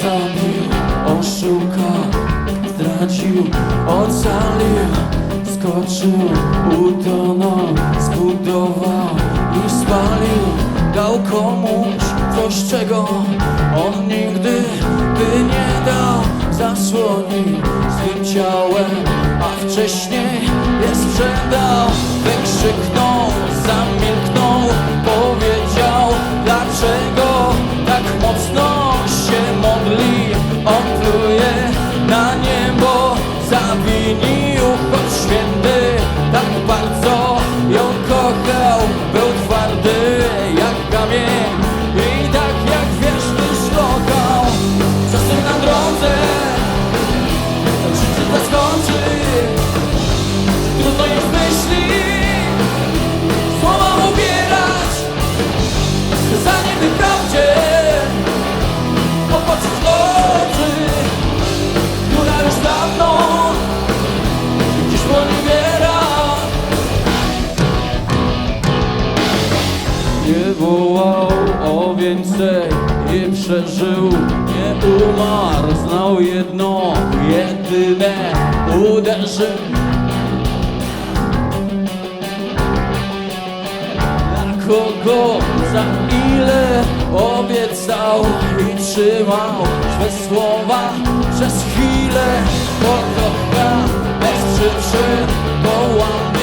Sami oszukał, stracił, ocalił Skoczył, utonął, zbudował i spalił. Dał komuś coś, czego on nigdy by nie dał. Zasłonił swym ciałem, a wcześniej je sprzedał. Wykrzyknął, zamilknął, powiedział dlaczego tak mocno Nie wołał o więcej, nie przeżył, nie umarł, znał jedno, jedyne uderzenie. Dla kogo, za ile obiecał i trzymał swe słowa przez chwilę pokocha bez przyczyn połamie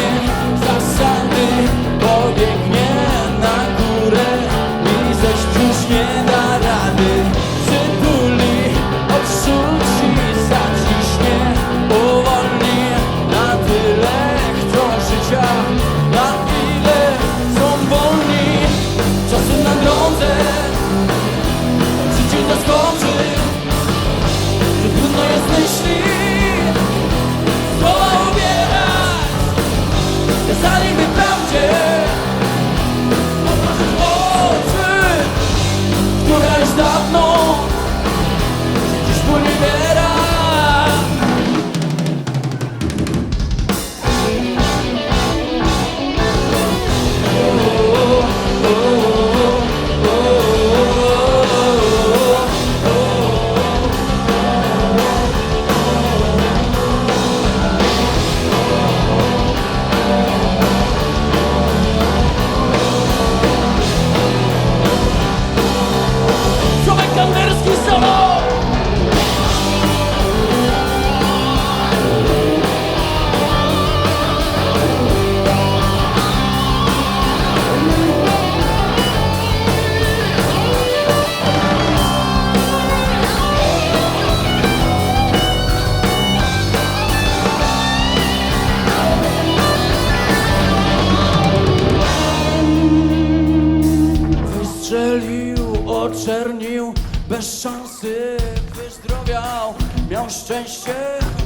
oczernił, bez szansy wyzdrowiał. Miał szczęście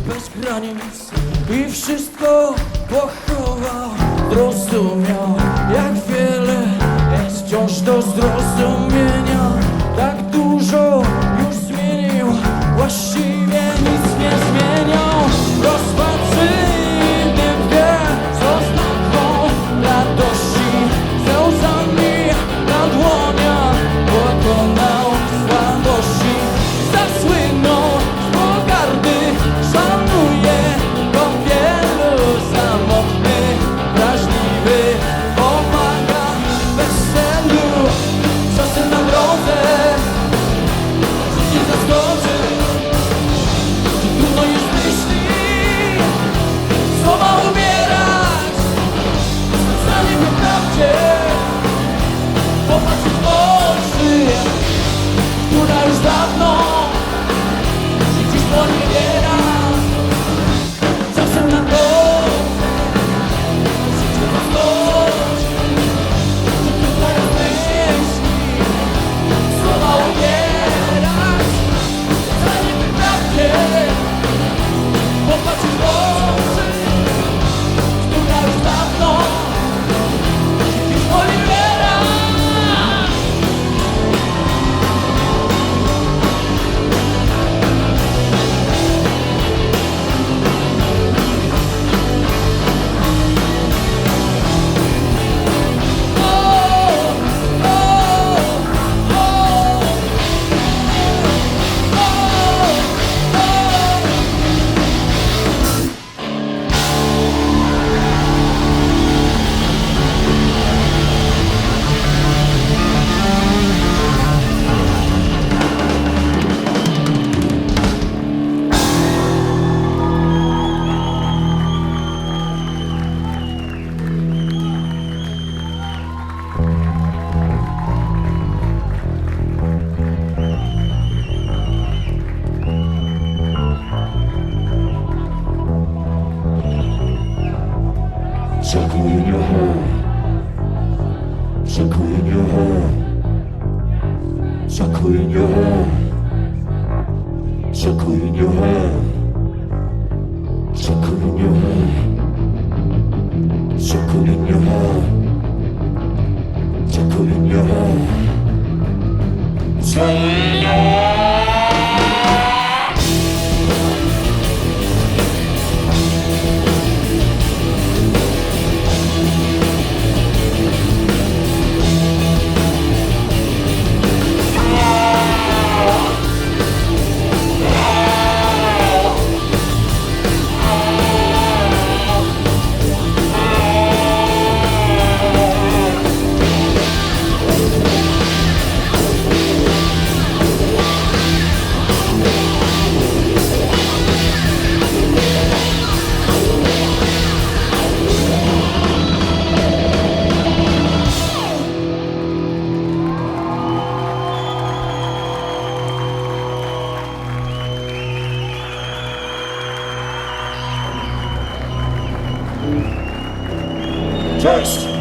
bez granic i wszystko pochował. Zrozumiał, jak wiele jest wciąż do zrozumienia. Tak dużo już zmienił, właściwie So clean your hair. So clean your hair. So clean your hair. Cześć!